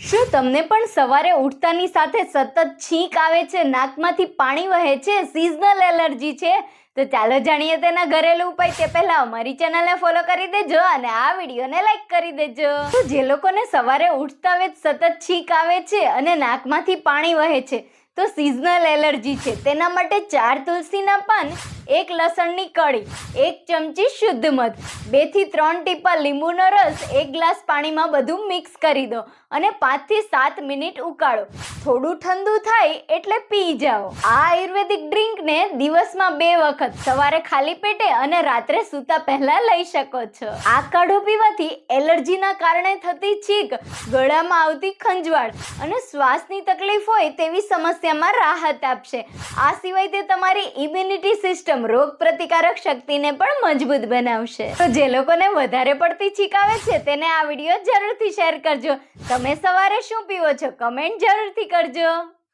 શું તમને પણ સવારે ઉઠતાની સાથે સતત છીંક આવે છે? નાકમાંથી પાણી વહે છે? સિઝનલ એલર્જી છે? તો ચાલો જાણીએ તેના ઘરેલું ઉપાય તે પહેલા અમારી ચેનલને ફોલો કરી દેજો અને આ વિડીયોને લાઈક કરી દેજો. તો જે લોકોને સવારે ઉઠતા વેત સતત છીંક આવે છે અને નાકમાંથી પાણી વહે છે, તો સિઝનલ એલર્જી છે. તેના માટે ચાર તુલસીના પાન એક લસણની કળી, એક ચમચી શુદ્ધ મધ બેથી ત્રણ ટીપા લીંબુનો રસ, એક ગ્લાસ પાણીમાં બધું મિક્સ કરી દો અને પાંચથી સાત મિનિટ ઉકાળો. થોડું ઠંડુ થાય એટલે પી જાઓ. આ આયુર્વેદિક ડ્રિંકને દિવસમાં બે વખત, સવારે ખાલી પેટે અને રાત્રે સૂતા પહેલા લઈ શકો છો. આ કાઢો પીવાથી એલર્જીના કારણે થતી છીંક ગળામાં આવતી ખંજવાળ અને શ્વાસની તકલીફ હોય તેવી સમસ્યામાં રાહત આપશે. આ સિવાય તે તમારી ઇમ્યુનિટી સિસ્ટમ રોગ પ્રતિકારક શક્તિને પણ મજબૂત બનાવશે. તો જે લોકોને વધારે પડતી છીકાવે છે, તેને આ વીડિયો જરૂરથી શેર કરજો. તમે સવારે શું પીવો છો, કમેન્ટ જરૂરથી કરજો.